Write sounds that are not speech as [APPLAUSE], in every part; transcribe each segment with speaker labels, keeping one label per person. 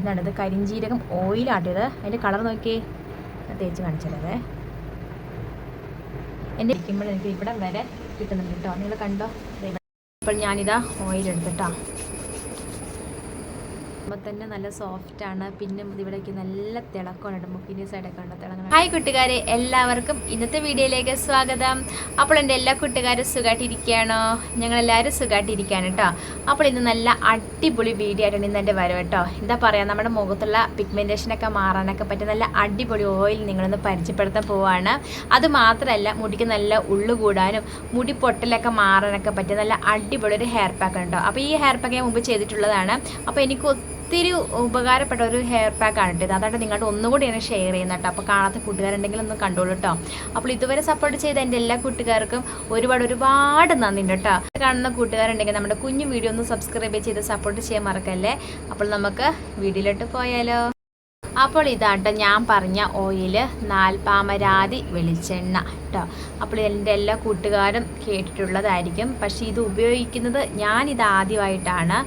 Speaker 1: ഇതാണ് ഇത് കരിഞ്ചീരകം ഓയിലാട്ടിയത് അതിന്റെ കളർ നോക്കിയേ. തേച്ച് കാണിച്ചതേ. എന്റെ ഇരിക്കുമ്പോൾ എനിക്ക് ഇവിടെ വരെ കിട്ടുന്നുണ്ട് കേട്ടോ. നിങ്ങൾ കണ്ടോ? അപ്പോൾ ഞാനിതാ ഓയിൽ എടുത്തിട്ടോ അപ്പോൾ തന്നെ നല്ല സോഫ്റ്റ് ആണ്. പിന്നെ ഇവിടേക്ക് നല്ല തിളക്കമാണ് മുക്കിന്റെ സൈഡൊക്കെ ഉണ്ട് തിളങ്ങണം ഹായ് കൂട്ടുകാരെ എല്ലാവർക്കും ഇന്നത്തെ വീഡിയോയിലേക്ക് സ്വാഗതം. അപ്പോൾ എന്റെ എല്ലാ കൂട്ടുകാരും സുഖമായിട്ടിരിക്കുകയാണോ ഞങ്ങളെല്ലാവരും സുഖമായിട്ടിരിക്കുകയാണ് കേട്ടോ. അപ്പോൾ ഇന്ന് നല്ല അടിപൊളി വീഡിയോ ആയിട്ടാണ് ഇന്ന് എന്റെ വരവ് കേട്ടോ. എന്താ പറയുക നമ്മുടെ മുഖത്തുള്ള പിഗ്മെന്റേഷനൊക്കെ മാറാനൊക്കെ പറ്റിയ നല്ല അടിപൊളി ഓയിൽ നിങ്ങളൊന്ന് പരിചയപ്പെടുത്താൻ പോവാണ്. അത് മാത്രമല്ല മുടിക്ക് നല്ല ഉള്ളു കൂടാനും മുടി പൊട്ടലൊക്കെ മാറാനൊക്കെ പറ്റിയ നല്ല അടിപൊളി ഒരു ഹെയർ പാക്ക് ഉണ്ടോ അപ്പോൾ ഈ ഹെയർ പാക്ക് ഞാൻ മുമ്പ് ചെയ്തിട്ടുള്ളതാണ്. അപ്പോൾ എനിക്ക് ഒത്തിരി ഉപകാരപ്പെട്ട ഒരു ഹെയർ പാക്ക് ആണ് കേട്ടോ അതാണ് നിങ്ങളുടെ ഒന്നുകൂടി ഞാൻ ഷെയർ ചെയ്യുന്ന കേട്ടോ. അപ്പോൾ കാണാത്ത കൂട്ടുകാരുണ്ടെങ്കിൽ ഒന്ന് കണ്ടോളൂ കേട്ടോ. അപ്പോൾ ഇതുവരെ സപ്പോർട്ട് ചെയ്ത എന്റെ എല്ലാ കൂട്ടുകാർക്കും ഒരുപാട് ഒരുപാട് നന്ദി കേട്ടോ. കാണുന്ന കൂട്ടുകാരുണ്ടെങ്കിൽ നമ്മുടെ കുഞ്ഞു വീഡിയോ ഒന്ന് സബ്സ്ക്രൈബ് ചെയ്ത് സപ്പോർട്ട് ചെയ്യാൻ മറക്കല്ലേ? അപ്പോൾ നമുക്ക് വീഡിയോയിലോട്ട് പോയാലോ. അപ്പോൾ ഇതാട്ടോ ഞാൻ പറഞ്ഞ ഓയിൽ നാൽപ്പാമരാതി വെളിച്ചെണ്ണ കേട്ടോ അപ്പോൾ എന്റെ എല്ലാ കൂട്ടുകാരും കേട്ടിട്ടുള്ളതായിരിക്കും. പക്ഷേ ഇത് ഉപയോഗിക്കുന്നത് ഞാനിത് ആദ്യമായിട്ടാണ്.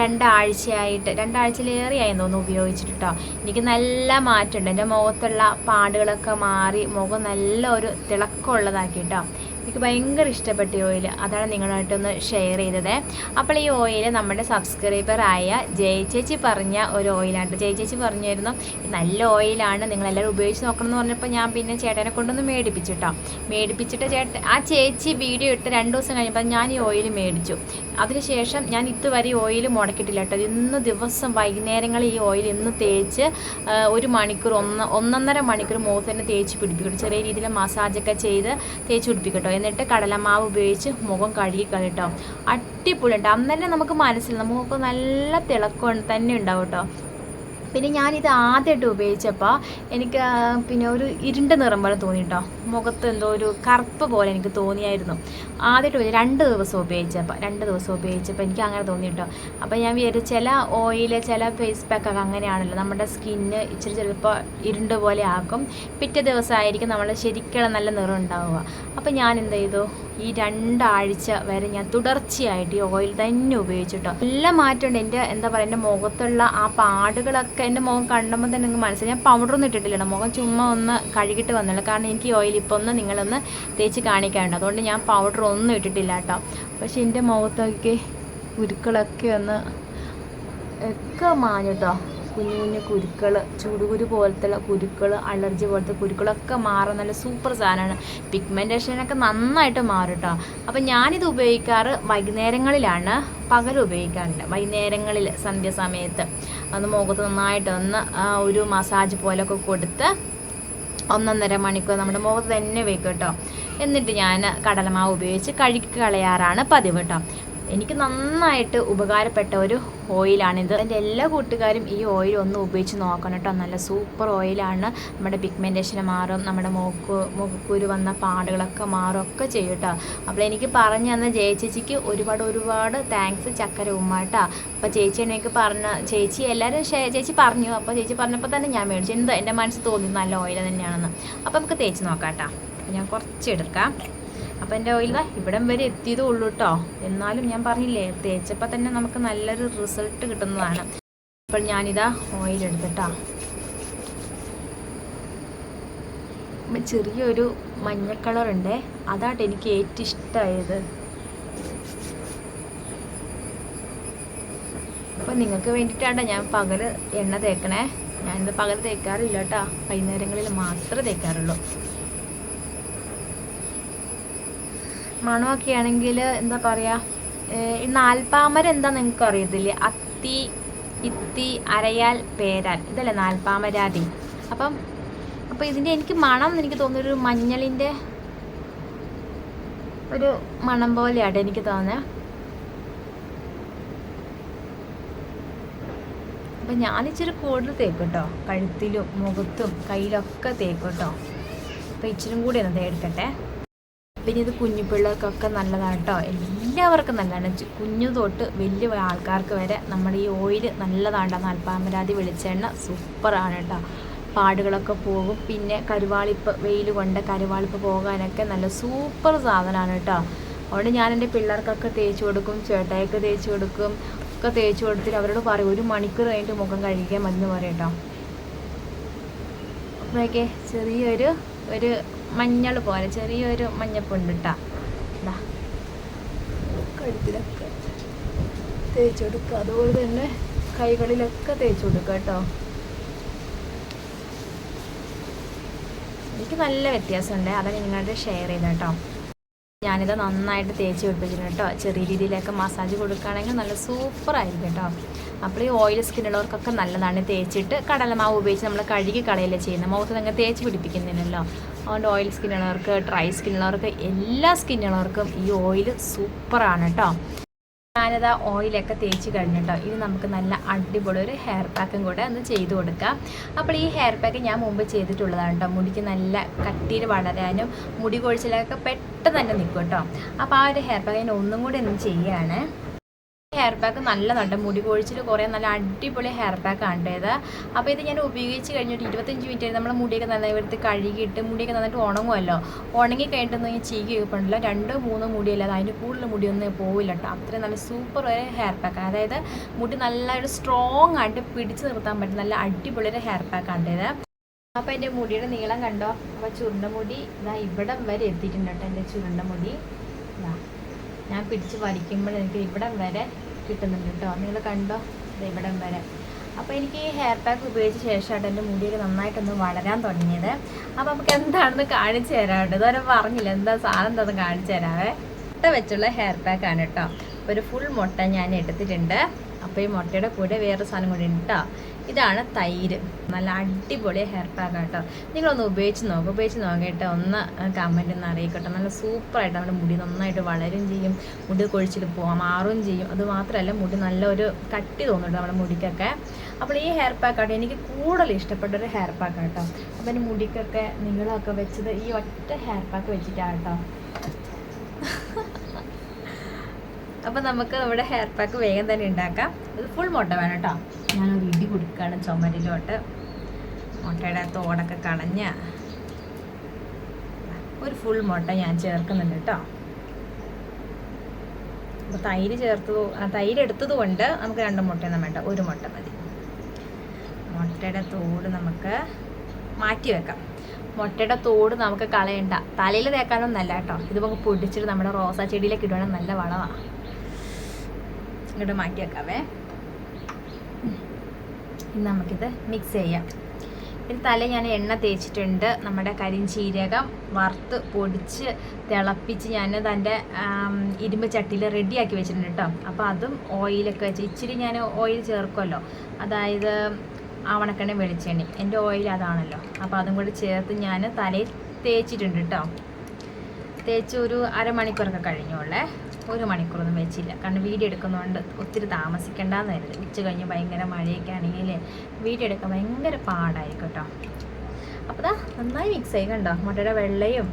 Speaker 1: രണ്ടാഴ്ചയായിട്ട് രണ്ടാഴ്ചയിലേറെയായി തോന്നുന്നു ഉപയോഗിച്ചിട്ട് കേട്ടോ എനിക്ക് നല്ല മാറ്റമുണ്ട്. എന്റെ മുഖത്തുള്ള പാടുകളൊക്കെ മാറി മുഖം നല്ല ഒരു തിളക്കമുള്ളതാക്കി കേട്ടോ എനിക്ക് ഭയങ്കര ഇഷ്ടപ്പെട്ട ഈ ഓയിൽ അതാണ് നിങ്ങളായിട്ടൊന്ന് ഷെയർ ചെയ്തത്. അപ്പോൾ ഈ ഓയിൽ നമ്മുടെ സബ്സ്ക്രൈബറായ ജയ ചേച്ചി പറഞ്ഞ ഒരു ഓയിലാണ് ജയ ചേച്ചി പറഞ്ഞിരുന്നു "ഇത് നല്ല ഓയിലാണ് നിങ്ങളെല്ലാവരും ഉപയോഗിച്ച് നോക്കണം എന്ന് പറഞ്ഞപ്പോൾ ഞാൻ പിന്നെ ചേട്ടനെ കൊണ്ടൊന്ന് മേടിപ്പിച്ചു കേട്ടോ. മേടിപ്പിച്ചിട്ട് ചേട്ടൻ ആ ചേച്ചി വീഡിയോ ഇട്ട് രണ്ട് ദിവസം കഴിഞ്ഞപ്പോൾ ഞാൻ ഈ ഓയിൽ മേടിച്ചു. അതിനുശേഷം ഞാൻ ഇതുവരെ ഓയിൽ മുടക്കിയിട്ടില്ല കേട്ടോ. ഇന്ന് ദിവസം വൈകുന്നേരങ്ങളിൽ ഈ ഓയിൽ ഇന്ന് തേച്ച് ഒരു മണിക്കൂർ ഒന്ന് ഒന്നൊന്നര മണിക്കൂർ മുഖത്ത് തന്നെ തേച്ച് പിടിപ്പിക്കും. ചെറിയ രീതിയിൽ മസാജൊക്കെ ചെയ്ത് തേച്ച് പിടിപ്പിക്കും എന്നിട്ട് കടലമാവ് ഉപയോഗിച്ച് മുഖം കഴുകി കളട്ടോ അടിപൊളിയുണ്ട്. അന്ന് തന്നെ നമുക്ക് മനസ്സിൽ നമുക്ക് നല്ല തിളക്കം തന്നെ ഉണ്ടാവും കേട്ടോ. പിന്നെ ഞാനിത് ആദ്യമായിട്ട് ഉപയോഗിച്ചപ്പോൾ എനിക്ക് പിന്നെ ഒരു ഇരുണ്ട നിറം പോലെ തോന്നി കേട്ടോ മുഖത്ത് എന്തോ ഒരു കറുപ്പ് പോലെ എനിക്ക് തോന്നിയായിരുന്നു. ആദ്യമായിട്ട് രണ്ട് ദിവസം ഉപയോഗിച്ചപ്പോൾ രണ്ട് ദിവസം ഉപയോഗിച്ചപ്പോൾ എനിക്ക് അങ്ങനെ തോന്നി കേട്ടോ അപ്പോൾ ഞാൻ വിചാരിച്ചു ചില ഓയിൽ ചില ഫേസ് പാക്കൊക്കെ അങ്ങനെയാണല്ലോ നമ്മുടെ സ്കിന്ന് ഇച്ചിരി ചിലപ്പോൾ ഇരുണ്ട പോലെ ആക്കും. പിറ്റേ ദിവസമായിരിക്കും നമ്മൾ ശരിക്കുള്ള നല്ല നിറം ഉണ്ടാവുക. അപ്പോൾ ഞാൻ എന്ത് ചെയ്തു? ഈ രണ്ടാഴ്ച വരെ ഞാൻ തുടർച്ചയായിട്ട് ഈ ഓയിൽ തന്നെ ഉപയോഗിച്ചിട്ടോ. എല്ലാം മാറ്റമുണ്ട്. എന്റെ എന്താ പറയുക എന്റെ മുഖത്തുള്ള ആ പാടുകളൊക്കെ എന്റെ മുഖം കണ്ടുമ്പോൾ തന്നെ നിങ്ങൾക്ക് മനസ്സിലായി. ഞാൻ പൗഡറൊന്നും ഇട്ടിട്ടില്ല മുഖം ചുമ്മാ ഒന്ന് കഴുകിട്ട് വന്നുള്ളൂ കാരണം എനിക്ക് ഓയിൽ ഇപ്പോൾ ഒന്ന് നിങ്ങളൊന്ന് തേച്ച് കാണിക്കാനുണ്ട്. അതുകൊണ്ട് ഞാൻ പൗഡർ ഒന്നും ഇട്ടിട്ടില്ല കേട്ടോ. പക്ഷേ എന്റെ മുഖത്തൊക്കെ ഉരുക്കളൊക്കെ ഒന്ന് ഒക്കെ മാഞ്ഞു കേട്ടോ. കുഞ്ഞു കുഞ്ഞു കുരുക്കൾ ചൂടുകുരു പോലത്തെ കുരുക്കൾ അലർജി പോലത്തെ കുരുക്കളൊക്കെ മാറുന്ന നല്ല സൂപ്പർ സാധനമാണ്. പിഗ്മെന്റേഷനൊക്കെ നന്നായിട്ട് മാറും കേട്ടോ അപ്പം ഞാനിത് ഉപയോഗിക്കാറ് വൈകുന്നേരങ്ങളിലാണ്. പകൽ ഉപയോഗിക്കാറില്ല വൈകുന്നേരങ്ങളിൽ സന്ധ്യാസമയത്ത് അന്ന് മുഖത്ത് നന്നായിട്ട് ഒന്ന് ഒരു മസാജ് പോലൊക്കെ കൊടുത്ത് ഒന്നൊന്നര മണിക്കൂർ നമ്മുടെ മുഖത്ത് തന്നെ വെക്കും കേട്ടോ. എന്നിട്ട് ഞാൻ കടലമാവ് ഉപയോഗിച്ച് കഴുകി കളയാറാണ് പതിവ് കേട്ടോ. എനിക്ക് നന്നായിട്ട് ഉപകാരപ്പെട്ട ഒരു ഓയിലാണിത്. എന്റെ എല്ലാ കൂട്ടുകാരും ഈ ഓയിൽ ഒന്ന് ഉപയോഗിച്ച് നോക്കണം കേട്ടോ. നല്ല സൂപ്പർ ഓയിലാണ്. നമ്മുടെ പിഗ്മെന്റേഷൻ മാറും നമ്മുടെ മൂക്ക് മുഖക്കുരു വന്ന പാടുകളൊക്കെ മാറും ഒക്കെ ചെയ്യും കേട്ടോ. അപ്പോൾ എനിക്ക് പറഞ്ഞു തന്ന ജയ ചേച്ചിക്ക് ഒരുപാട് ഒരുപാട് താങ്ക്സ് ചക്കര ഉമ്മ കേട്ടോ. അപ്പോൾ ചേച്ചി എനിക്ക് പറഞ്ഞ ചേച്ചി എല്ലാവരും ചേച്ചി പറഞ്ഞു. അപ്പോൾ ചേച്ചി പറഞ്ഞപ്പോൾ തന്നെ ഞാൻ മേടിച്ചു. എന്ത് എന്റെ മനസ്സിൽ തോന്നി നല്ല ഓയിൽ തന്നെയാണെന്ന്. അപ്പോൾ നമുക്ക് തേച്ച് നോക്കാം കേട്ടോ. ഞാൻ കുറച്ച് എടുക്കാം. അപ്പോൾ എന്റെ ഓയിൽ ദാ ഇവിടം വരെ എത്തിയതേ ഉള്ളൂ കേട്ടോ എന്നാലും ഞാൻ പറഞ്ഞില്ലേ തേച്ചപ്പോൾ തന്നെ നമുക്ക് നല്ലൊരു റിസൾട്ട് കിട്ടുന്നതാണ്. അപ്പോൾ ഞാനിതാ ഓയിൽ എടുത്തിട്ടാ. ചെറിയൊരു മഞ്ഞ കളറുണ്ട് അതാട്ട് എനിക്ക് ഏറ്റവും ഇഷ്ടമായത് അപ്പോൾ നിങ്ങൾക്ക് വേണ്ടിയിട്ടാണ് ഞാൻ പകൽ എണ്ണ തേക്കണേ. ഞാനിത് പകൽ തേക്കാറില്ല കേട്ടോ വൈകുന്നേരങ്ങളിൽ മാത്രമേ തേക്കാറുള്ളൂ. മണമൊക്കെ ആണെങ്കിൽ എന്താ പറയുക ഈ നാൽപ്പാമര എന്താ നിങ്ങൾക്ക് അറിയത്തില്ലേ അത്തി ഇത്തി അരയാൽ പേരാൽ. ഇതല്ലേ നാൽപ്പാമരാതി. അപ്പം അപ്പം ഇതിന്റെ എനിക്ക് മണം എനിക്ക് തോന്നുന്നു ഒരു മഞ്ഞളിന്റെ ഒരു മണം പോലെയാണ് എനിക്ക് തോന്നുന്നത് അപ്പം ഞാനിച്ചിരി കൂടുതൽ തേക്കും കേട്ടോ കഴുത്തിലും മുഖത്തും കയ്യിലൊക്കെ തേക്കും കേട്ടോ അപ്പം ഇച്ചിരി കൂടി ഒന്ന് തേടുക്കട്ടെ പിന്നെ ഇത് കുഞ്ഞു പിള്ളേർക്കൊക്കെ നല്ലതാണ് കേട്ടോ എല്ലാവർക്കും നല്ലതാണ്. കുഞ്ഞു തൊട്ട് വലിയ ആൾക്കാർക്ക് വരെ നമ്മുടെ ഈ ഓയിൽ നല്ലതാണ് നാൽപ്പാമരാതി വെളിച്ചെണ്ണ സൂപ്പറാണ് കേട്ടോ പാടുകളൊക്കെ പോകും. പിന്നെ കരുവാളിപ്പ് വെയിൽ കൊണ്ട് കരുവാളിപ്പ് പോകാനൊക്കെ നല്ല സൂപ്പർ സാധനമാണ് കേട്ടോ അതുകൊണ്ട് ഞാൻ എന്റെ പിള്ളേർക്കൊക്കെ തേച്ച് കൊടുക്കും. ചേട്ടായിക്ക് തേച്ച് കൊടുക്കും. ഒക്കെ തേച്ച് കൊടുത്തിട്ട് അവരോട് പറയും ഒരു മണിക്കൂർ കഴിഞ്ഞിട്ട് മുഖം കഴുകിയാൽ മതി എന്ന് പറയും കേട്ടോ അപ്പോഴൊക്കെ ചെറിയൊരു ഒരു മഞ്ഞൾ പോലെ ചെറിയൊരു മഞ്ഞപ്പുണ്ട് കേട്ടോ ഇതാ കഴുത്തിലൊക്കെ തേച്ച് കൊടുക്കുക അതുപോലെ തന്നെ കൈകളിലൊക്കെ തേച്ച് കൊടുക്കുക കേട്ടോ എനിക്ക് നല്ല വ്യത്യാസമുണ്ട്. അതൊക്കെ നിങ്ങളുടെ ഷെയർ ചെയ്ത കേട്ടോ ഞാനിത് നന്നായിട്ട് തേച്ച് പിടിപ്പിച്ചിട്ടുണ്ട് കേട്ടോ ചെറിയ രീതിയിലൊക്കെ മസാജ് കൊടുക്കുകയാണെങ്കിൽ നല്ല സൂപ്പർ ആയിരിക്കും കേട്ടോ അപ്പോൾ ഈ ഓയിൽ ഉള്ളവർക്കൊക്കെ നല്ലതാണ്. തേച്ചിട്ട് കടലമാവ് ഉപയോഗിച്ച് നമ്മൾ കഴുകി കളയല്ലേ ചെയ്യുന്നത് മുഖത്ത് നിങ്ങൾ തേച്ച് പിടിപ്പിക്കുന്നില്ലല്ലോ അതുകൊണ്ട് ഓയിൽ ഉള്ളവർക്ക് ഡ്രൈ സ്കിൻ ഉള്ളവർക്ക് എല്ലാ സ്കിന്നുള്ളവർക്കും ഈ ഓയിൽ സൂപ്പറാണ് കേട്ടോ ഞാനിതാ ഓയിലൊക്കെ തേച്ച് കഴിഞ്ഞിട്ടോ ഇനി നമുക്ക് നല്ല അടിപൊളി ഒരു ഹെയർ പാക്കും കൂടെ ഒന്ന് ചെയ്ത് കൊടുക്കാം. അപ്പോൾ ഈ ഹെയർ പാക്ക് ഞാൻ മുമ്പ് ചെയ്തിട്ടുള്ളതാണ് കേട്ടോ മുടിക്ക് നല്ല കട്ടിയിൽ വളരാനും മുടി കൊഴിച്ചിലൊക്കെ പെട്ടെന്ന് തന്നെ നിൽക്കും കേട്ടോ അപ്പോൾ ആ ഒരു ഹെയർ പാക്ക് ഞാൻ ഒന്നും കൂടി ഒന്ന് ചെയ്യുകയാണ് ഹെയർ ബാഗ് നല്ലതുണ്ട്. മുടി കൊഴിച്ചിൽ കുറേ നല്ല അടിപൊളി ഹെയർ ബാഗ് ആണ് ഇത്. അപ്പോൾ ഇത് ഞാൻ ഉപയോഗിച്ച് കഴിഞ്ഞിട്ട് ഇരുപത്തഞ്ച് മിനിറ്റ് നമ്മൾ മുടിയൊക്കെ നന്നായി എടുത്ത് കഴുകിയിട്ട് മുടിയൊക്കെ നന്നായിട്ട് ഉണങ്ങുമല്ലോ ഉണങ്ങി കഴിഞ്ഞിട്ടൊന്നും ചീകി വെക്കണ്ടല്ലോ രണ്ടോ മൂന്നോ മുടിയല്ലാതെ അതിന് കൂടുതൽ മുടിയൊന്നും പോവില്ല കേട്ടോ. അത്രയും നല്ല സൂപ്പർ ഒരു ഹെയർ പാക്ക് അതായത് മുടി നല്ല ഒരു സ്ട്രോങ് ആയിട്ട് പിടിച്ചു നിർത്താൻ പറ്റും നല്ല അടിപൊളി ഒരു ഹെയർ പാക്ക് ആണ് ഇത്. അപ്പോൾ എന്റെ മുടിയുടെ നീളം കണ്ടോ? അപ്പോൾ ചുരുണ്ട മുടി ഇതാ ഇവിടം വരെ എത്തിയിട്ടുണ്ട് കേട്ടോ എന്റെ ചുരുണ്ട മുടി. ഞാൻ പിടിച്ച് വലിക്കുമ്പോൾ എനിക്ക് ഇവിടം വരെ കിട്ടുന്നുണ്ട് കേട്ടോ. നിങ്ങൾ കണ്ടോ? ഇവിടം വരെ. അപ്പോൾ എനിക്ക് ഈ ഹെയർ പാക്ക് ഉപയോഗിച്ച ശേഷമായിട്ട് എന്റെ മുടിയൊക്കെ നന്നായിട്ടൊന്ന് വളരാൻ തുടങ്ങിയത്. അപ്പോൾ നമുക്ക് എന്താണെന്ന് കാണിച്ചു തരാം കേട്ടോ. ഇതുവരെ പറഞ്ഞില്ല. എന്താ സാധനം എന്താണെന്ന് കാണിച്ചു തരാവേ. മുട്ട വെച്ചുള്ള ഹെയർ പാക്കാണ് കേട്ടോ. ഒരു ഫുൾ മുട്ട ഞാൻ എടുത്തിട്ടുണ്ട്. അപ്പോൾ ഈ മുട്ടയുടെ കൂടെ വേറെ സാധനം കൂടി ഉണ്ട് കേട്ടോ. ഇതാണ് തൈര്. നല്ല അടിപൊളി ഹെയർ പാക്ക് കേട്ടോ. നിങ്ങളൊന്ന് ഉപയോഗിച്ച് നോക്കുക ഉപയോഗിച്ച് നോക്കിയിട്ട് ഒന്ന് കമന്റ് ഒന്ന് അറിയിക്കട്ടെ. നല്ല സൂപ്പറായിട്ട് നമ്മുടെ മുടി നന്നായിട്ട് വളരും ചെയ്യും. മുടി കൊഴിച്ചിൽ പോകാം മാറുകയും ചെയ്യും. അത് മാത്രമല്ല മുടി നല്ലൊരു കട്ടി തോന്നുന്നുണ്ട് നമ്മുടെ മുടിക്കൊക്കെ. അപ്പോൾ ഈ ഹെയർ പാക്ക് ആട്ടോ എനിക്ക് കൂടുതൽ ഇഷ്ടപ്പെട്ട ഒരു ഹെയർ പാക്ക് കേട്ടോ. അപ്പോൾ എന്റെ മുടിക്കൊക്കെ നിങ്ങളൊക്കെ വെച്ചത് ഈ ഒറ്റ ഹെയർ പാക്ക് വെച്ചിട്ടാണ് അപ്പം [LAUGHS] അപ്പോൾ നമുക്ക് നമ്മുടെ ഹെയർ പാക്ക് വേഗം തന്നെ ഉണ്ടാക്കാം. ഇത് ഫുൾ മുട്ട വേണം കേട്ടോ. ഞാനൊരു ഇടി കൊടുക്കുകയാണ് ചുമരിലോട്ട്. മുട്ടയുടെ തോടൊക്കെ കളഞ്ഞ് ഒരു ഫുൾ മുട്ട ഞാൻ ചേർക്കുന്നുണ്ട് കേട്ടോ. അപ്പോൾ തൈര് ചേർത്തത് തൈര് എടുത്തത് കൊണ്ട് നമുക്ക് രണ്ട് മുട്ടയൊന്നും വേണ്ട ഒരു മുട്ട മതി. മുട്ടയുടെ തോട് നമുക്ക് മാറ്റി വെക്കാം. മുട്ടയുടെ തോട് നമുക്ക് കളയണ്ട. തലയിൽ തേക്കാനൊന്നല്ല കേട്ടോ. ഇത് നമുക്ക് പൊടിച്ചിട്ട് നമ്മുടെ റോസാ ചെടിയിലേക്ക് ഇടുവാണെങ്കിൽ നല്ല വളമാണ് ഇങ്ങോട്ട് മാറ്റി വെക്കാവേ. നമുക്കിത് മിക്സ് ചെയ്യാം. പിന്നെ തല ഞാൻ എണ്ണ തേച്ചിട്ടുണ്ട്. നമ്മുടെ കരിഞ്ചീരകം വറുത്ത് പൊടിച്ച് തിളപ്പിച്ച് ഞാൻ അതിന്റെ ഇരുമ്പ് ചട്ടിയിൽ റെഡിയാക്കി വെച്ചിട്ടുണ്ട് കേട്ടോ അപ്പോൾ അതും ഓയിലൊക്കെ വെച്ച് ഇച്ചിരി ഞാൻ ഓയിൽ ചേർക്കുമല്ലോ അതായത് ആവണക്കെണ്ണ വെളിച്ചെണ്ണി. എന്റെ ഓയിൽ അതാണല്ലോ. അപ്പോൾ അതും കൂടി ചേർത്ത് ഞാൻ തലയിൽ തേച്ചിട്ടുണ്ട് കേട്ടോ തേച്ച് ഒരു അരമണിക്കൂറൊക്കെ കഴിഞ്ഞോളേ ഒരു മണിക്കൂറൊന്നും വെച്ചില്ല. കാരണം വീഡിയോ എടുക്കുന്നതുകൊണ്ട് ഒത്തിരി താമസിക്കേണ്ടെന്ന് കരുതി. ഉച്ച കഴിഞ്ഞ് ഭയങ്കര മഴയൊക്കെ ആണെങ്കിൽ വീഡിയോ എടുക്കാൻ ഭയങ്കര പാടായിരിക്കും കേട്ടോ അപ്പോൾ ദാ നന്നായി മിക്സ് ആയി കണ്ടോ? മുട്ടയുടെ വെള്ളയും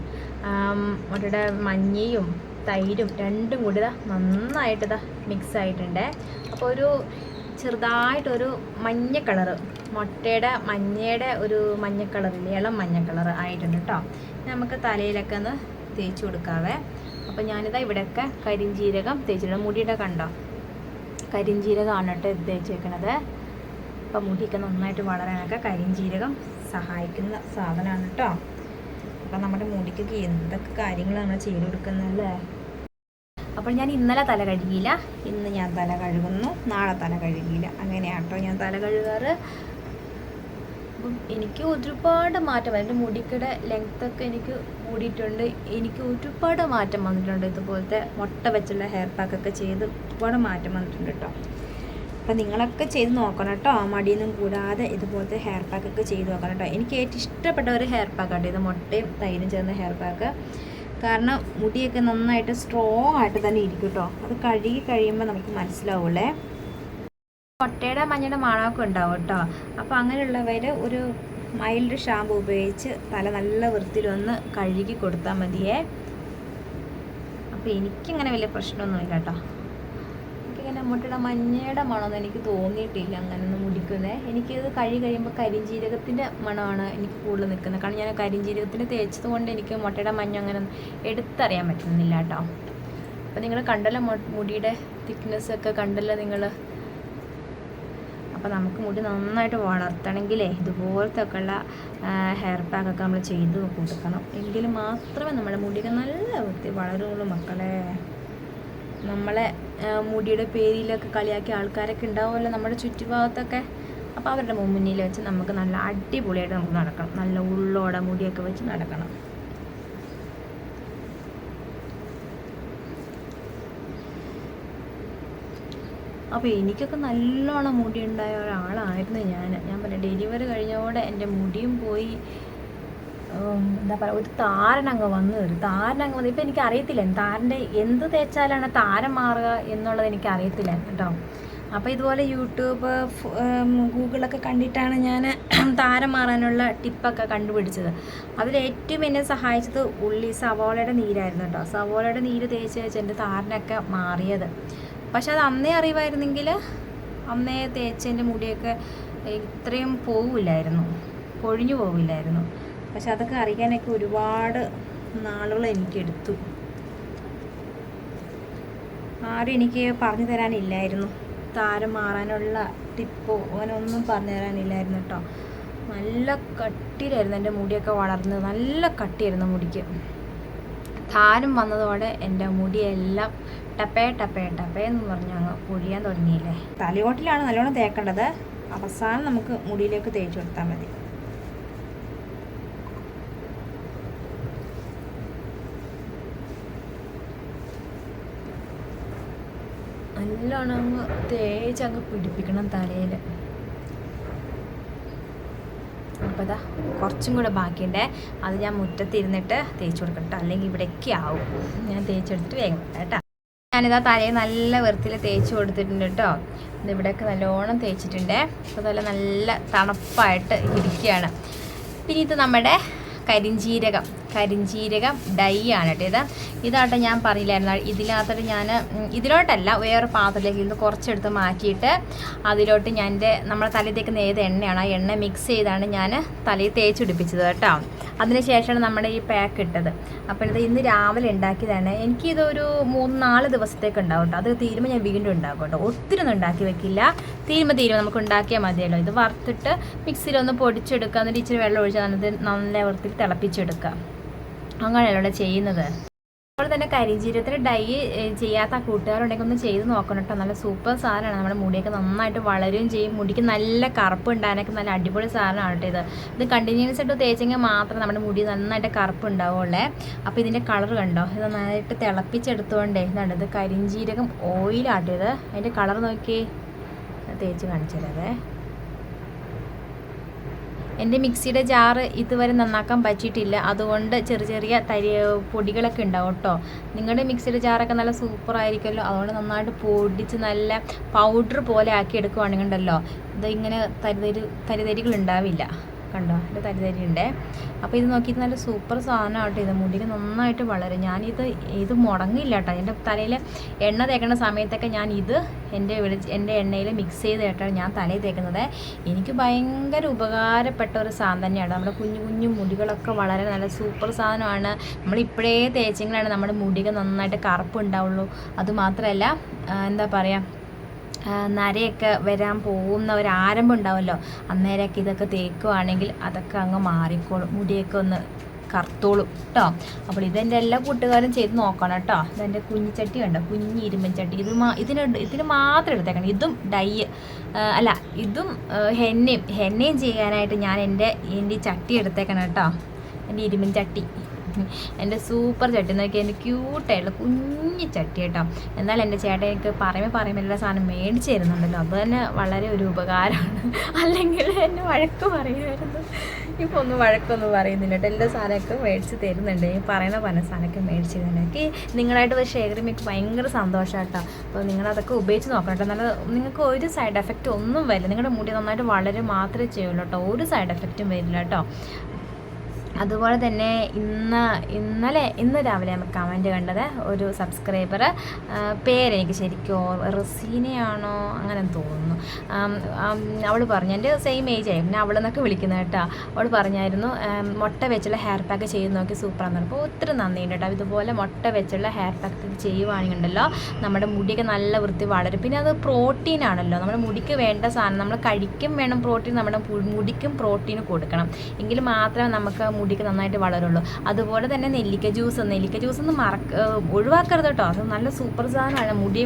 Speaker 1: മുട്ടയുടെ മഞ്ഞയും തൈരും രണ്ടും കൂടി ഇതാ നന്നായിട്ട് ഇതാ മിക്സ് ആയിട്ടുണ്ട്. അപ്പോൾ ഒരു ചെറുതായിട്ടൊരു മഞ്ഞ കളറ് മുട്ടയുടെ മഞ്ഞയുടെ ഒരു മഞ്ഞ ഇളം മഞ്ഞ കളർ ആയിട്ടുണ്ട് കേട്ടോ നമുക്ക് തലയിലൊക്കെ ഒന്ന് തേച്ച് കൊടുക്കാവേ. അപ്പോൾ ഞാനിതാ ഇവിടെയൊക്കെ കരിഞ്ചീരകം തേച്ചിട്ടുണ്ട്. മുടിയുടെ കണ്ടോ? കരിഞ്ചീരകമാണ് കേട്ടോ ഇത് തേച്ചേക്കണത്. അപ്പോൾ മുടിയൊക്കെ നന്നായിട്ട് വളരാനൊക്കെ കരിഞ്ചീരകം സഹായിക്കുന്ന സാധനമാണ് കേട്ടോ അപ്പോൾ നമ്മുടെ മുടിക്കൊക്കെ എന്തൊക്കെ കാര്യങ്ങൾ നമ്മൾ ചെയ്ത് കൊടുക്കുന്നല്ലേ അപ്പോൾ ഞാൻ ഇന്നലെ തല കഴുകിയില്ല. ഇന്ന് ഞാൻ തല കഴുകുന്നു. നാളെ തല കഴുകിയില്ല. അങ്ങനെയാട്ടോ ഞാൻ തല കഴുകാറ്. അപ്പം എനിക്ക് ഒരുപാട് മാറ്റം എന്റെ മുടിക്കടെ ലെങ്ത്തൊക്കെ എനിക്ക് കൂടിയിട്ടുണ്ട്. എനിക്ക് ഒരുപാട് മാറ്റം വന്നിട്ടുണ്ട്. ഇതുപോലത്തെ മുട്ട വെച്ചുള്ള ഹെയർ പാക്കൊക്കെ ചെയ്ത് ഒരുപാട് മാറ്റം വന്നിട്ടുണ്ട് കേട്ടോ. അപ്പം നിങ്ങളൊക്കെ ചെയ്ത് നോക്കണം കേട്ടോ. മടിയൊന്നും കൂടാതെ ഇതുപോലത്തെ ഹെയർ പാക്കൊക്കെ ചെയ്ത് നോക്കണം കേട്ടോ. എനിക്ക് ഏറ്റവും ഇഷ്ടപ്പെട്ട ഒരു ഹെയർ പാക്കാണ് ഇത്. മുട്ടയും തൈരും ചേർന്ന ഹെയർ പാക്ക് കാരണം മുടിയൊക്കെ നന്നായിട്ട് സ്ട്രോങ് ആയിട്ട് തന്നെ ഇരിക്കും കേട്ടോ. അത് കഴുകി കഴിയുമ്പോൾ നമുക്ക് മനസ്സിലാവുള്ളേ. മുട്ടയുടെ മഞ്ഞയുടെ മണമൊക്കെ ഉണ്ടാവും കേട്ടോ. അപ്പോൾ അങ്ങനെയുള്ളവർ ഒരു മൈൽഡ് ഷാമ്പു ഉപയോഗിച്ച് തല നല്ല വൃത്തിയിലൊന്ന് കഴുകി കൊടുത്താൽ മതിയേ. അപ്പോൾ എനിക്കിങ്ങനെ വലിയ പ്രശ്നമൊന്നുമില്ല കേട്ടോ. എനിക്കിങ്ങനെ മുട്ടയുടെ മഞ്ഞയുടെ മണമൊന്നും എനിക്ക് തോന്നിയിട്ടില്ല അങ്ങനെ ഒന്ന് മുടിക്കുന്നേ. എനിക്കിത് കഴുകി കഴിയുമ്പോൾ കരിഞ്ചീരകത്തിന്റെ മണമാണ് എനിക്ക് കൂടുതൽ നിൽക്കുന്നത്. കാരണം ഞാൻ കരിഞ്ചീരകത്തിന് തേച്ചത് കൊണ്ട് എനിക്ക് മുട്ടയുടെ മഞ്ഞ അങ്ങനെ എടുത്തറിയാൻ പറ്റുന്നില്ല കേട്ടോ. അപ്പോൾ നിങ്ങൾ കണ്ടല്ലോ മുടിയുടെ തിക്നെസ് ഒക്കെ കണ്ടല്ലോ നിങ്ങൾ. അപ്പോൾ നമുക്ക് മുടി നന്നായിട്ട് വളർത്തണമെങ്കിലേ ഇതുപോലത്തെയൊക്കെ ഉള്ള ഹെയർ പാക്കൊക്കെ നമ്മൾ ചെയ്ത് കൊടുക്കണം. എങ്കിൽ മാത്രമേ നമ്മുടെ മുടിയൊക്കെ നല്ല വൃത്തി വളരുള്ളൂ മക്കളെ. നമ്മളെ മുടിയുടെ പേരിലൊക്കെ കളിയാക്കിയ ആൾക്കാരൊക്കെ ഉണ്ടാവുമല്ലോ നമ്മുടെ ചുറ്റുഭാഗത്തൊക്കെ. അപ്പോൾ അവരുടെ മുന്നിൽ വെച്ച് നമുക്ക് നല്ല അടിപൊളിയായിട്ട് നമുക്ക് നടക്കണം. നല്ല ഉള്ളോടെ മുടിയൊക്കെ വെച്ച് നടക്കണം. അപ്പോൾ എനിക്കൊക്കെ നല്ലോണം മുടി ഉണ്ടായ ഒരാളായിരുന്നു ഞാൻ. ഞാൻ പറയാം ഡെലിവറി കഴിഞ്ഞോടെ എന്റെ മുടിയും പോയി എന്താ പറയുക ഒരു താരൻ വന്നു. ഒരു താരൻ അങ്ങ് വന്നു. ഇപ്പം എനിക്ക് അറിയത്തില്ല താരന്റെ എന്ത് തേച്ചാലാണ് താരം മാറുക എന്നുള്ളത് എനിക്ക് അറിയത്തില്ല കേട്ടോ. അപ്പോൾ ഇതുപോലെ യൂട്യൂബ് ഗൂഗിളൊക്കെ കണ്ടിട്ടാണ് ഞാൻ [CLEARS THROAT] താരം മാറാനുള്ള ടിപ്പൊക്കെ കണ്ടുപിടിച്ചത്. അതിൽ ഏറ്റവും എന്നെ സഹായിച്ചത് ഉള്ളി സവോളയുടെ നീരായിരുന്നു കേട്ടോ. സവോളയുടെ നീര് തേച്ച് വെച്ച് എന്റെ താരനൊക്കെ മാറിയത്. പക്ഷെ അത് അന്നേ അറിയുമായിരുന്നെങ്കിൽ അന്നേ തേച്ചതിന്റെ മുടിയൊക്കെ ഇത്രയും പോവില്ലായിരുന്നു പൊഴിഞ്ഞു പോവില്ലായിരുന്നു. പക്ഷെ അതൊക്കെ അറിയാനൊക്കെ ഒരുപാട് നാളുകൾ എനിക്കെടുത്തു. ആരും എനിക്ക് പറഞ്ഞു തരാനില്ലായിരുന്നു. താരം മാറാനുള്ള ടിപ്പോ അങ്ങനെ ഒന്നും പറഞ്ഞു തരാനില്ലായിരുന്നു കേട്ടോ. നല്ല കട്ടിയിലായിരുന്നു എന്റെ മുടിയൊക്കെ വളർന്നത്. നല്ല കട്ടിയായിരുന്നു മുടിക്ക്. താരം വന്നതോടെ എന്റെ മുടിയെല്ലാം ടപ്പേ ടപ്പേ ടപ്പേ എന്ന് പറഞ്ഞ് അങ്ങ് പൊഴിയാൻ തുടങ്ങിയില്ലേ? തലയോട്ടിലാണ് നല്ലോണം തേക്കേണ്ടത്. അവസാനം നമുക്ക് മുടിയിലേക്ക് തേച്ച് കൊടുത്താൽ മതി. നല്ലോണം അങ്ങ് തേച്ച് അങ്ങ് പിടിപ്പിക്കണം തലയിൽ. അപ്പോൾ ഇതാ കുറച്ചും കൂടെ ബാക്കിയുണ്ടേ. അത് ഞാൻ മുറ്റത്തിരുന്നിട്ട് തേച്ച് കൊടുക്കട്ടെ അല്ലെങ്കിൽ ഇവിടേക്ക് ആവും. ഞാൻ തേച്ചെടുത്തിട്ട് വേഗം കേട്ടോ. ഞാനിതാ തലയിൽ നല്ല വൃത്തിയിൽ തേച്ച് കൊടുത്തിട്ടുണ്ട് കേട്ടോ ഇത് ഇവിടെയൊക്കെ നല്ലോണം തേച്ചിട്ടുണ്ട്. അതുപോലെ നല്ല തണുപ്പായിട്ട് ഇരിക്കുകയാണ്. പിന്നെ ഇത് നമ്മുടെ കരിഞ്ചീരകം. കരിഞ്ചീരകം ഡൈ ആണ് കേട്ടോ ഇത്. ഇതാട്ടെ ഞാൻ പറഞ്ഞില്ലായിരുന്നു ഇതിനകത്തോട്ട് ഞാൻ ഇതിലോട്ടല്ല വേറെ പാത്രത്തിലേക്ക് ഇത് കുറച്ചെടുത്ത് മാറ്റിയിട്ട് അതിലോട്ട് ഞാൻ എന്റെ നമ്മുടെ തലയിൽ തേക്കുന്ന ഏത് എണ്ണയാണ് ആ എണ്ണ മിക്സ് ചെയ്താണ് ഞാൻ തലയിൽ തേച്ചുപിടിപ്പിച്ചത് കേട്ടോ. അതിനുശേഷമാണ് നമ്മുടെ ഈ പാക്ക് ഇട്ടത്. അപ്പോൾ ഇത് ഇന്ന് രാവിലെ ഉണ്ടാക്കിയതാണ്. എനിക്കിതൊരു മൂന്ന് നാല് ദിവസത്തേക്ക് ഉണ്ടാവും കേട്ടോ. അത് തീരുമ്പോൾ ഞാൻ വീണ്ടും ഉണ്ടാക്കും കേട്ടോ. ഒത്തിരി ഒന്നും ഉണ്ടാക്കി വെക്കില്ല. തീരുമ്പോൾ തീരുമ്പോൾ നമുക്ക് ഉണ്ടാക്കിയാൽ മതിയല്ലോ. ഇത് വറുത്തിട്ട് മിക്സിയിലൊന്ന് പൊടിച്ചെടുക്കുക. എന്നിട്ട് ഇച്ചിരി വെള്ളം ഒഴിച്ച് നല്ല വൃത്തിയിൽ തിളപ്പിച്ചെടുക്കുക. അങ്ങനെയല്ലോ ചെയ്യുന്നത്? അതുപോലെ തന്നെ കരിജീരത്തിന് ഡൈ ചെയ്യാത്ത കൂട്ടുകാരുണ്ടെങ്കിൽ ഒന്ന് ചെയ്ത് നോക്കണം കേട്ടോ. നല്ല സൂപ്പർ സാധനമാണ്. നമ്മുടെ മുടിയൊക്കെ നന്നായിട്ട് വളരുകയും ചെയ്യും. മുടിക്ക് നല്ല കറുപ്പ് ഉണ്ടാകാനൊക്കെ നല്ല അടിപൊളി സാധനമാണ് കേട്ടോ ഇത്. ഇത് കണ്ടിന്യൂസ് ആയിട്ട് തേച്ചെങ്കിൽ മാത്രം നമ്മുടെ മുടി നന്നായിട്ട് കറുപ്പ് ഉണ്ടാവുള്ളേ. അപ്പോൾ ഇതിന്റെ കളർ കണ്ടോ? ഇത് നന്നായിട്ട് തിളപ്പിച്ചെടുത്തുകൊണ്ടേ ഇതാണ് ഇത് കരിഞ്ചീരകം ഓയിലാട്ടോ ഇത്. അതിന്റെ കളർ നോക്കി തേച്ച് കാണിച്ചു തരാവേ എന്റെ മിക്സിയുടെ ജാറ് ഇതുവരെ നന്നാക്കാൻ പറ്റിയിട്ടില്ല. അതുകൊണ്ട് ചെറിയ ചെറിയ തരി പൊടികളൊക്കെ ഉണ്ടാവും കേട്ടോ. നിങ്ങളുടെ മിക്സിയുടെ ജാറൊക്കെ നല്ല സൂപ്പർ ആയിരിക്കുമല്ലോ. അതുകൊണ്ട് നന്നായിട്ട് പൊടിച്ച് നല്ല പൗഡർ പോലെ ആക്കി എടുക്കുവാണെങ്കിൽ ഉണ്ടല്ലോ ഇത് ഇങ്ങനെ തരിതരി തരിതരികൾ ഉണ്ടാവില്ല. കണ്ടോ? എന്റെ തരി തരിയുണ്ടേ അപ്പോൾ ഇത് നോക്കിയിട്ട് നല്ല സൂപ്പർ സാധനമാട്ടോ ഇത്. മുടിക്ക് നന്നായിട്ട് വളരും. ഞാനിത് ഇത് മുടങ്ങില്ല കേട്ടോ എന്റെ തലയിൽ എണ്ണ തേക്കുന്ന സമയത്തൊക്കെ ഞാൻ ഇത് എന്റെ വെളി എന്റെ എണ്ണയിൽ മിക്സ് ചെയ്ത് കേട്ടാണ് ഞാൻ തലയിൽ തേക്കുന്നത്. എനിക്ക് ഭയങ്കര ഉപകാരപ്പെട്ട ഒരു സാധനം തന്നെയാണ് നമ്മുടെ കുഞ്ഞു കുഞ്ഞു മുടികളൊക്കെ വളരെ നല്ല സൂപ്പർ സാധനമാണ്. നമ്മൾ ഇപ്പോഴേ തേച്ചെങ്കിലാണ് നമ്മുടെ മുടികൾ നന്നായിട്ട് കറുപ്പ് ഉണ്ടാവുള്ളൂ. അതുമാത്രമല്ല എന്താ പറയുക നരയൊക്കെ വരാൻ പോകുന്ന ഒരു ആരംഭം ഉണ്ടാവുമല്ലോ അന്നേരമൊക്കെ ഇതൊക്കെ തേക്കുവാണെങ്കിൽ അതൊക്കെ അങ്ങ് മാറിക്കോളും. മുടിയൊക്കെ ഒന്ന് കറുത്തോളും കേട്ടോ അപ്പോൾ ഇതെന്റെ എല്ലാ കൂട്ടുകാരും ചെയ്ത് നോക്കണം കേട്ടോ ഇതെന്റെ കുഞ്ഞിച്ചട്ടി കണ്ടോ? കുഞ്ഞി ഇരുമ്പൻ ചട്ടി ഇത് മാ ഇതിന് ഇതിന് മാത്രം എടുത്തേക്കണം. ഇതും ഡൈ അല്ല ഇതും ഹെന്നയും ഹെന്നയും ചെയ്യാനായിട്ട് ഞാൻ എന്റെ എന്റെ ചട്ടി എടുത്തേക്കണം കേട്ടോ എന്റെ ഇരുമ്പൻ ചട്ടി എന്റെ സൂപ്പർ ചട്ടി നോക്കി എന്റെ ക്യൂട്ടായിട്ടുള്ള കുഞ്ഞു ചട്ടി കേട്ടോ എന്നാൽ എന്റെ ചേട്ടൻ എനിക്ക് പറയുമ്പോൾ പറയുമ്പോൾ എല്ലാ സാധനം മേടിച്ച് തരുന്നുണ്ടല്ലോ അത് തന്നെ വളരെ ഒരു ഉപകാരമാണ്. [LAUGHS] അല്ലെങ്കിൽ എന്നെ വഴക്ക് പറയുമായിരുന്നു. ഇപ്പോൾ ഒന്നും വഴക്കൊന്നും പറയുന്നില്ല കേട്ടോ. എല്ലാ സാധനമൊക്കെ മേടിച്ച് തരുന്നുണ്ട്. ഈ പറയുന്ന പല സാധനമൊക്കെ മേടിച്ച് തരുന്നുണ്ട്. എനിക്ക് നിങ്ങളായിട്ട് ഷെയർ ചെയ്യുമ്പോൾ എനിക്ക് ഭയങ്കര സന്തോഷമാണ് കേട്ടോ. അപ്പോൾ നിങ്ങളതൊക്കെ ഉപയോഗിച്ച് നോക്കണം കേട്ടോ. നല്ല നിങ്ങൾക്ക് ഒരു സൈഡ് എഫക്റ്റ് ഒന്നും വരില്ല. നിങ്ങളുടെ മുടി നന്നായിട്ട് വളരെ മാത്രമേ ചെയ്യുള്ളൂ കേട്ടോ. ഒരു സൈഡ് എഫക്റ്റും വരില്ല കേട്ടോ. അതുപോലെ തന്നെ ഇന്ന് ഇന്നലെ ഇന്ന് രാവിലെ കമന്റ് കണ്ടത് ഒരു സബ്സ്ക്രൈബർ പേരെനിക്ക് ശരിക്കും റസീനയാണോ അങ്ങനെ തോന്നുന്നു. അവൾ പറഞ്ഞു എന്റെ സെയിം ഏജ് ആയി. പിന്നെ അവളെന്നൊക്കെ വിളിക്കുന്നത് കേട്ടോ. അവൾ പറഞ്ഞായിരുന്നു മുട്ട വെച്ചുള്ള ഹെയർ പാക്ക് ചെയ്ത് നോക്കി സൂപ്പറാന്ന് പറഞ്ഞു അപ്പോൾ ഒത്തിരി നന്ദിയുണ്ട് കേട്ടോ. ഇതുപോലെ മുട്ട വെച്ചുള്ള ഹെയർ പാക്ക് ചെയ്യുവാണെങ്കിലുണ്ടല്ലോ നമ്മുടെ മുടിയൊക്കെ നല്ല വൃത്തി വളരും. പിന്നെ അത് പ്രോട്ടീൻ ആണല്ലോ. നമ്മുടെ മുടിക്ക് വേണ്ട സാധനം നമ്മൾ കഴിക്കും വേണം പ്രോട്ടീൻ നമ്മുടെ മുടിക്കും പ്രോട്ടീൻ കൊടുക്കണം. എങ്കിൽ മാത്രമേ നമുക്ക് മുടിക്ക് നന്നായിട്ട് വളരുള്ളൂ. അതുപോലെ തന്നെ നെല്ലിക്ക ജ്യൂസ് നെല്ലിക്ക ജ്യൂസ് ഒന്നും മറക്ക ഒഴിവാക്കരുത് കേട്ടോ. അത് നല്ല സൂപ്പർ സാധനമാണ്. മുടി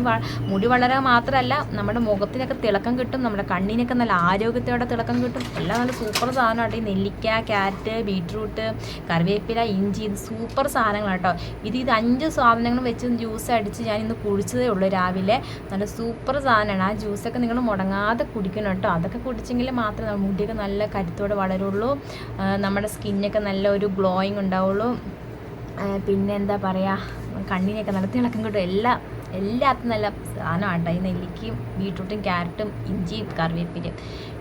Speaker 1: മുടി വളരാൻ മാത്രമല്ല നമ്മുടെ മുഖത്തിനൊക്കെ തിളക്കം കിട്ടും നമ്മുടെ കണ്ണിനൊക്കെ നല്ല ആരോഗ്യത്തോടെ തിളക്കം കിട്ടും. എല്ലാം നല്ല സൂപ്പർ സാധനമാണ് ഈ നെല്ലിക്ക ക്യാരറ്റ് ബീട്രൂട്ട് കറിവേപ്പില ഇഞ്ചി ഇത് സൂപ്പർ സാധനങ്ങളാണ് കേട്ടോ. ഇത് ഇത് അഞ്ച് സാധനങ്ങളും വെച്ച് ജ്യൂസ് അടിച്ച് ഞാൻ ഇന്ന് കുഴിച്ചതേ ഉള്ളൂ രാവിലെ. നല്ല സൂപ്പർ സാധനമാണ്. ആ ജ്യൂസൊക്കെ നിങ്ങൾ മുടങ്ങാതെ കുടിക്കണം കേട്ടോ. അതൊക്കെ കുടിച്ചെങ്കിൽ മാത്രമേ മുടിയൊക്കെ നല്ല കരുത്തോടെ വളരുള്ളൂ. നമ്മുടെ സ്കിന്നൊക്കെ നല്ല ഒരു ഗ്ലോയിങ് ഉണ്ടാവുള്ളൂ. പിന്നെ എന്താ പറയുക കണ്ണിനെയൊക്കെ നല്ല തിളക്കം കിട്ടും. എല്ലാം എല്ലാത്തിനും നല്ല സാധനമാണ് ഈ നെല്ലിക്കയും ബീട്രൂട്ടും ക്യാരറ്റും ഇഞ്ചിയും കറിവേപ്പിലയും.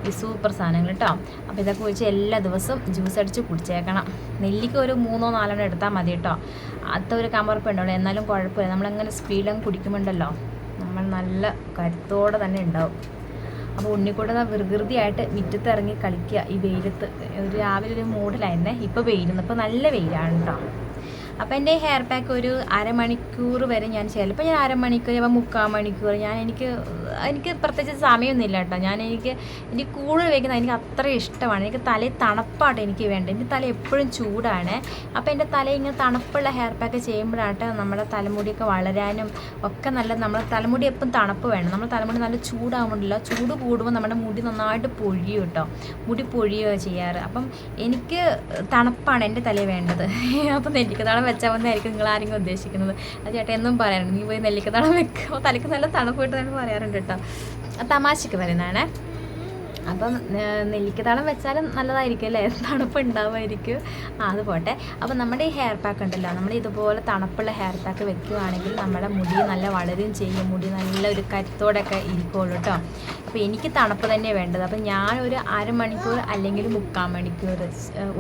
Speaker 1: ഈ സൂപ്പർ സാധനങ്ങൾ കേട്ടോ. അപ്പോൾ ഇതൊക്കെ വെച്ച് എല്ലാ ദിവസവും ജ്യൂസ് അടിച്ച് കുടിച്ചേക്കണം. നെല്ലിക്ക ഒരു മൂന്നോ നാലെണ്ണം എടുത്താൽ മതി കേട്ടോ. അത്ത ഒരു കമർപ്പുണ്ടാവുള്ളൂ എന്നാലും കുഴപ്പമില്ല. നമ്മളങ്ങനെ സ്പീഡിലും കുടിക്കുമ്പോണ്ടല്ലോ നമ്മൾ നല്ല കരുത്തോടെ തന്നെ ഉണ്ടാവും. അപ്പോൾ ഉണ്ണിക്കൂടെ വികൃതിയായിട്ട് മുറ്റത്ത് ഇറങ്ങി കളിക്കുക ഈ വെയിലത്ത്. ഒരു രാവിലെ ഒരു മൂഡിലായിരുന്നേ ഇപ്പോൾ വെയിലുന്നു. ഇപ്പോൾ നല്ല വെയിലാണ് കേട്ടോ അപ്പോൾ എന്റെ ഹെയർ പാക്ക് ഒരു അരമണിക്കൂർ വരെ ഞാൻ ചിലപ്പോൾ ഞാൻ അരമണിക്കൂർ ചിലപ്പോൾ മുക്കാൽ മണിക്കൂർ. ഞാൻ എനിക്ക് എനിക്ക് പ്രത്യേകിച്ച് സമയമൊന്നുമില്ല കേട്ടോ. ഞാൻ എനിക്ക് എനിക്ക് കൂടുതൽ വയ്ക്കുന്നത് എനിക്ക് അത്ര ഇഷ്ടമാണ്. എനിക്ക് തലയിൽ തണുപ്പാട്ട് എനിക്ക് വേണ്ട എന്റെ തല എപ്പോഴും ചൂടാണ്. അപ്പോൾ എന്റെ തല ഇങ്ങനെ തണുപ്പുള്ള ഹെയർ പാക്ക് ചെയ്യുമ്പോഴാട്ടെ നമ്മുടെ തലമുടിയൊക്കെ വളരാനും ഒക്കെ നല്ല നമ്മുടെ തലമുടി എപ്പം തണുപ്പ് വേണം. നമ്മുടെ തലമുടി നല്ല ചൂടാവുമ്പോഴല്ലോ ചൂട് കൂടുമ്പോൾ നമ്മുടെ മുടി നന്നായിട്ട് പൊഴിയും കേട്ടോ. മുടി പൊഴിയുക ചെയ്യാറ്. അപ്പം എനിക്ക് തണുപ്പാണ് എന്റെ തല വേണ്ടത്. അപ്പം നെല്ലിക്കത്താളം വെച്ചാൽ വന്നായിരിക്കും നിങ്ങൾ ആരെങ്കിലും ഉദ്ദേശിക്കുന്നത്. അത് ചേട്ടാ എന്നും പറയാറുണ്ട്. നീ പോയി നെല്ലിക്കത്താളം വെക്കുമ്പോൾ തലയ്ക്ക് നല്ല തണുപ്പ് കിട്ടുന്നതെന്ന് പറയാറുണ്ട് കേട്ടോ. തമാശക്ക് പറയുന്നതാണേ അപ്പം നെല്ലിക്കതാളം വെച്ചാലും നല്ലതായിരിക്കും അല്ലേ? തണുപ്പ് ഉണ്ടാവുമായിരിക്കും. അത് പോട്ടെ. അപ്പം നമ്മുടെ ഈ ഹെയർ പാക്ക് ഉണ്ടല്ലോ നമ്മൾ ഇതുപോലെ തണുപ്പുള്ള ഹെയർ പാക്ക് വെക്കുകയാണെങ്കിൽ നമ്മുടെ മുടി നല്ല വളരുകയും ചെയ്യും. മുടി നല്ല ഒരു കരുത്തോടെയൊക്കെ ഇരിക്കുള്ളൂ കേട്ടോ അപ്പോൾ എനിക്ക് തണുപ്പ് തന്നെ വേണ്ടത്. അപ്പം ഞാൻ ഒരു അരമണിക്കൂർ അല്ലെങ്കിൽ മുക്കാൽ മണിക്കൂർ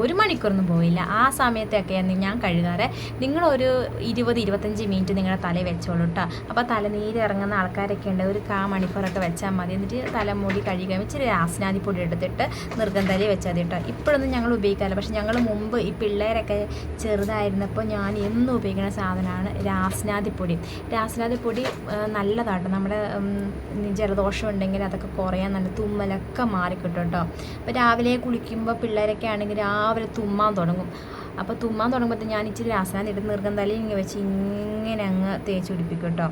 Speaker 1: ഒരു മണിക്കൂറൊന്നും പോയില്ല ആ സമയത്തൊക്കെയാണ് ഞാൻ കഴുകാറ്. നിങ്ങളൊരു ഇരുപത് ഇരുപത്തഞ്ച് മിനിറ്റ് നിങ്ങളുടെ തല വെച്ചോളൂ കേട്ടോ അപ്പോൾ തലനീര് ഇറങ്ങുന്ന ആൾക്കാരൊക്കെ ഉണ്ട്. ഒരു കാ മണിക്കൂറൊക്കെ വെച്ചാൽ മതി. എന്നിട്ട് തലമുടി കഴുകാൻ ഇച്ചിരി രാസനാദിപ്പൊടി എടുത്തിട്ട് നിർഗന്ധാലി വെച്ചാൽ മതി കേട്ടോ. ഇപ്പോഴൊന്നും ഞങ്ങൾ ഉപയോഗിക്കാറില്ല. പക്ഷെ ഞങ്ങൾ മുമ്പ് ഈ പിള്ളേരൊക്കെ ചെറുതായിരുന്നപ്പോൾ ഞാൻ എന്നും ഉപയോഗിക്കുന്ന സാധനമാണ് രാസ്നാദിപ്പൊടി. രാസ്നാദിപ്പൊടി നല്ലതാണ് നമ്മുടെ ജലദോഷം ഉണ്ടെങ്കിൽ അതൊക്കെ കുറയാൻ നല്ല തുമ്മലൊക്കെ മാറിക്കിട്ടും കേട്ടോ. അപ്പോൾ രാവിലെ കുളിക്കുമ്പോൾ പിള്ളേരൊക്കെ ആണെങ്കിൽ രാവിലെ തുമ്മാൻ തുടങ്ങും. അപ്പോൾ തുമ്മാൻ തുടങ്ങുമ്പോൾ ഞാൻ ഇച്ചിരി രാസനാദി ഇട്ട് നിർഗം തലയിൽ ഇങ്ങനെ വെച്ച് ഇങ്ങനെ അങ്ങ് തേച്ച് പിടിപ്പിക്കും കേട്ടോ.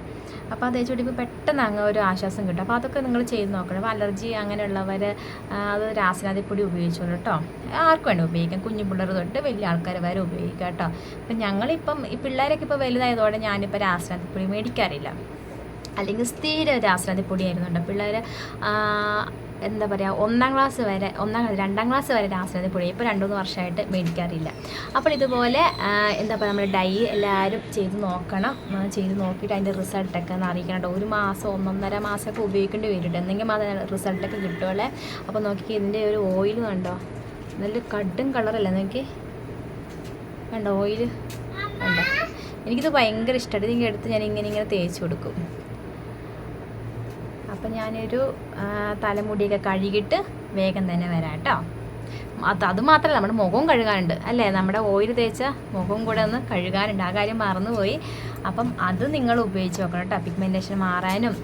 Speaker 1: അപ്പോൾ അത് തേച്ച് പിടിപ്പിപ്പോൾ പെട്ടെന്ന് അങ്ങ് ഒരു ആശ്വാസം കിട്ടും. അപ്പോൾ അതൊക്കെ നിങ്ങൾ ചെയ്ത് നോക്കണം. അപ്പോൾ അലർജി അങ്ങനെയുള്ളവർ അത് രാസനാദിപ്പൊടി ഉപയോഗിച്ചോളൂ കേട്ടോ. ആർക്കും വേണം ഉപയോഗിക്കാം. കുഞ്ഞു പിള്ളേർ തൊട്ട് വലിയ ആൾക്കാർ വരെ ഉപയോഗിക്കാം കേട്ടോ. അപ്പം ഞങ്ങളിപ്പം ഈ പിള്ളേരൊക്കെ ഇപ്പോൾ വലുതായതോടെ ഞാനിപ്പോൾ രാസനാദിപ്പൊടി മേടിക്കാറില്ല. അല്ലെങ്കിൽ സ്ഥിര രാസനാദിപ്പൊടി ആയിരുന്നുണ്ട് പിള്ളേർ എന്താ പറയുക ഒന്നാം ക്ലാസ് വരെ ഒന്നാം ക്ലാസ് രണ്ടാം ക്ലാസ് വരെ രാസനാദിപ്പൊടി ഇപ്പോൾ രണ്ട് മൂന്ന് വർഷമായിട്ട് മേടിക്കാറില്ല. അപ്പോൾ ഇതുപോലെ എന്താ പറയുക നമ്മൾ ഡൈ എല്ലാവരും ചെയ്ത് നോക്കണം. ചെയ്ത് നോക്കിയിട്ട് അതിന്റെ റിസൾട്ടൊക്കെ ഒന്ന് അറിയിക്കണം ഒരു മാസം ഒന്നൊന്നര മാസമൊക്കെ ഉപയോഗിക്കേണ്ടി വരും എന്തെങ്കിലും മാത്രമേ റിസൾട്ടൊക്കെ കിട്ടുമല്ലേ അപ്പോൾ നോക്കി ഇതിന്റെ ഒരു ഓയിൽ കണ്ടോ? നല്ല കടും കളറല്ലേ നോക്കി കണ്ടോ ഓയിൽ കണ്ടോ? എനിക്കിത് ഭയങ്കര ഇഷ്ടമായിട്ട് ഇതിങ്ങനെ എടുത്ത് ഞാൻ ഇങ്ങനെ ഇങ്ങനെ തേച്ച് കൊടുക്കും. അപ്പം ഞാനൊരു തലമുടിയൊക്കെ കഴുകിയിട്ട് വേഗം തന്നെ വരാം കേട്ടോ. അത് അത് മാത്രമല്ല നമ്മുടെ മുഖവും കഴുകാനുണ്ട്. അല്ലേ? നമ്മുടെ ഓയിൽ തേച്ച മുഖവും കൂടെ ഒന്ന് കഴുകാനുണ്ട്. ആ കാര്യം മറന്നുപോയി. അപ്പം അത് നിങ്ങൾ ഉപയോഗിച്ച് നോക്കണം കേട്ടോ. പിഗ്മെന്റേഷൻ മാറാനും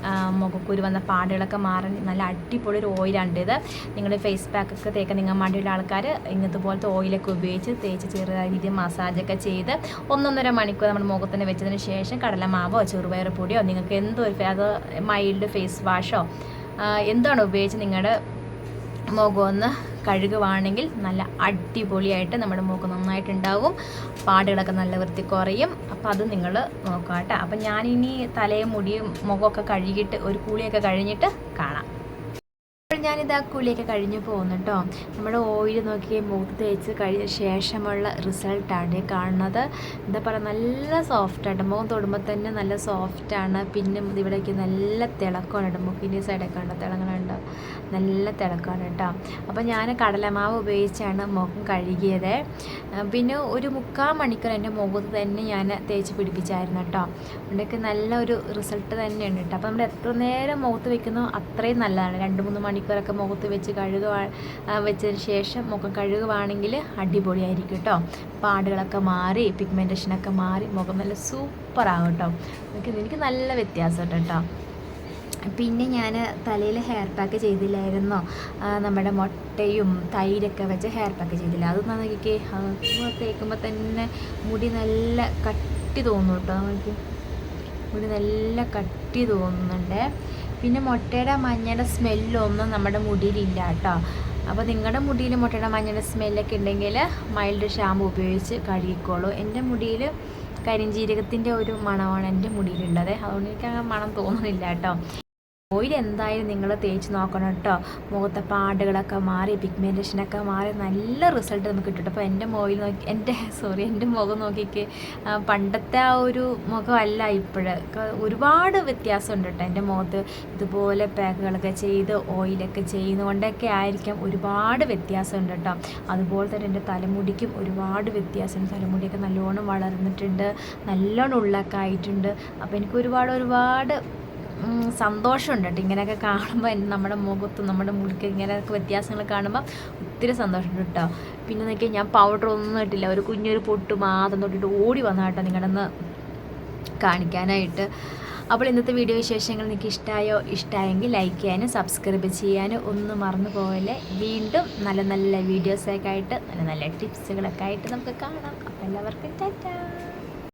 Speaker 1: മുഖക്കുരു വന്ന പാടുകളൊക്കെ മാറാൻ നല്ല അടിപൊളി ഒരു ഓയിലാണ് ഇത് നിങ്ങൾ ഫേസ് പാക്കൊക്കെ തേക്കാൻ നിങ്ങൾ മടിയുള്ള ആൾക്കാർ ഇങ്ങനത്തെ പോലത്തെ ഓയിലൊക്കെ ഉപയോഗിച്ച് തേച്ച് ചെറിയ രീതിയിൽ മസാജൊക്കെ ചെയ്ത് ഒന്നൊന്നര മണിക്കൂർ നമ്മുടെ മുഖത്തിന് വെച്ചതിന് ശേഷം കടലമാവോ ചെറുപയർ പൊടിയോ നിങ്ങൾക്ക് എന്തോ അത് മൈൽഡ് ഫേസ് വാഷോ എന്താണ് ഉപയോഗിച്ച് നിങ്ങളുടെ മുഖം ഒന്ന് കഴുകുവാണെങ്കിൽ നല്ല അടിപൊളിയായിട്ട് നമ്മുടെ മുഖം നന്നായിട്ടുണ്ടാവും പാടുകളൊക്കെ നല്ല വൃത്തി കുറയും. അപ്പോൾ അത് നിങ്ങൾ നോക്കാം കേട്ടോ അപ്പം ഞാനിനി തലയും മുടിയും മുഖമൊക്കെ കഴുകിയിട്ട് ഒരു കുളിയൊക്കെ കഴിഞ്ഞിട്ട് കാണാം. ഞാനിത് ആ കുളിയൊക്കെ കഴിഞ്ഞ് പോകുന്നു കേട്ടോ നമ്മുടെ ഓയിൽ നോക്കി മുഖത്ത് തേച്ച് കഴിഞ്ഞ ശേഷമുള്ള റിസൾട്ടാണ് കാണുന്നത്. എന്താ പറയുക നല്ല സോഫ്റ്റായിട്ട് മുഖം തൊടുമ്പോൾ തന്നെ നല്ല സോഫ്റ്റാണ് പിന്നെ ഇവിടേക്ക് നല്ല തിളക്കമാണ് കേട്ടോ മുക്കിന്റെ സൈഡൊക്കെ ഉണ്ട് തിളങ്ങളുണ്ട് നല്ല തിളക്കമാണ് കേട്ടോ അപ്പോൾ ഞാൻ കടലമാവ് ഉപയോഗിച്ചാണ് മുഖം കഴുകിയത്. പിന്നെ ഒരു മുക്കാൽ മണിക്കൂർ എന്റെ മുഖത്ത് തന്നെ ഞാൻ തേച്ച് പിടിപ്പിച്ചായിരുന്നു കേട്ടോ അതുകൊണ്ടൊക്കെ നല്ല ഒരു റിസൾട്ട് തന്നെയാണ് കേട്ടോ അപ്പോൾ നമ്മൾ എത്ര നേരം മുഖത്ത് വെക്കുന്നോ അത്രയും നല്ലതാണ്. രണ്ട് മൂന്ന് മണിക്കൂറൊക്കെ മുഖത്ത് വെച്ച് കഴുകുക വെച്ചതിന് ശേഷം മുഖം കഴുകുവാണെങ്കിൽ അടിപൊളിയായിരിക്കും കേട്ടോ. പാടുകളൊക്കെ മാറി പിഗ്മെന്റേഷനൊക്കെ മാറി മുഖം നല്ല സൂപ്പറാകും കേട്ടോ. എനിക്ക് എനിക്ക് നല്ല വ്യത്യാസമുണ്ട് കേട്ടോ. പിന്നെ ഞാൻ തലയിൽ ഹെയർ പാക്ക് ചെയ്തില്ലായിരുന്നു? നമ്മുടെ മുട്ടയും തൈരൊക്കെ വെച്ച് ഹെയർ പാക്ക് ചെയ്തില്ല. അത് നോക്കിക്കേ. തേക്കുമ്പോൾ തന്നെ മുടി നല്ല കട്ടി തോന്നും കേട്ടോ. നമുക്ക് മുടി നല്ല കട്ടി തോന്നുന്നുണ്ട്. പിന്നെ മുട്ടയുടെ മഞ്ഞയുടെ സ്മെല്ലൊന്നും നമ്മുടെ മുടിയിലില്ല കേട്ടോ. അപ്പോൾ നിങ്ങളുടെ മുടിയിൽ മുട്ടയുടെ മഞ്ഞയുടെ സ്മെല്ലൊക്കെ ഉണ്ടെങ്കിൽ മൈൽഡ് ഷാമ്പു ഉപയോഗിച്ച് കഴുകിക്കോളൂ. എന്റെ മുടിയിൽ കരിഞ്ജീരകത്തിന്റെ ഒരു മണമാണ് എന്റെ മുടിയിലുള്ളത്. അതുകൊണ്ട് എനിക്ക് അങ്ങനെ മണം തോന്നുന്നില്ല കേട്ടോ. ഓയിൽ എന്തായാലും നിങ്ങൾ തേച്ച് നോക്കണം കേട്ടോ മുഖത്തെ പാടുകളൊക്കെ മാറി പിഗ്മെന്റേഷനൊക്കെ മാറി നല്ല റിസൾട്ട് നമുക്ക് കിട്ടും അപ്പോൾ എന്റെ ഓയിൽ നോക്കി എന്റെ സോറി എന്റെ മുഖം നോക്കിക്ക്. പണ്ടത്തെ ആ ഒരു മുഖമല്ല ഇപ്പോഴ്. ഒരുപാട് വ്യത്യാസമുണ്ട് കേട്ടോ എന്റെ മുഖത്ത്. ഇതുപോലെ പാക്കുകളൊക്കെ ചെയ്ത് ഓയിലൊക്കെ ചെയ്യുന്നതുകൊണ്ടൊക്കെ ആയിരിക്കാം ഒരുപാട് വ്യത്യാസമുണ്ട് കേട്ടോ അതുപോലെ തന്നെ എന്റെ തലമുടിക്കും ഒരുപാട് വ്യത്യാസമുണ്ട്. തലമുടിയൊക്കെ നല്ലോണം വളർന്നിട്ടുണ്ട് നല്ലോണം ഉള്ളൊക്കെ ആയിട്ടുണ്ട്. അപ്പോൾ എനിക്ക് ഒരുപാട് ഒരുപാട് സന്തോഷമുണ്ട് കേട്ടോ. ഇങ്ങനെയൊക്കെ കാണുമ്പോൾ നമ്മുടെ മുഖത്തും നമ്മുടെ മുടിക്ക് ഇങ്ങനെയൊക്കെ വ്യത്യാസങ്ങൾ കാണുമ്പോൾ ഒത്തിരി സന്തോഷമുണ്ട് കേട്ടോ. പിന്നെ നോക്കിയാൽ ഞാൻ പൗഡർ ഒന്നും ഇട്ടില്ല. ഒരു കുഞ്ഞൊരു പൊട്ട് മാത്രം തൊട്ടിട്ട് ഓടി വന്ന കേട്ടോ നിങ്ങളൊന്ന് കാണിക്കാനായിട്ട്. അപ്പോൾ ഇന്നത്തെ വീഡിയോ വിശേഷങ്ങൾ നിങ്ങൾക്ക് ഇഷ്ടമായോ ഇഷ്ടമായെങ്കിൽ ലൈക്ക് ചെയ്യാനും സബ്സ്ക്രൈബ് ചെയ്യാനും ഒന്നും മറന്നു പോകല്ലേ വീണ്ടും നല്ല നല്ല വീഡിയോസൊക്കെ ആയിട്ട് നല്ല നല്ല ടിപ്സുകളൊക്കെ ആയിട്ട് നമുക്ക് കാണാം. അപ്പോൾ എല്ലാവർക്കും ടാറ്റാ.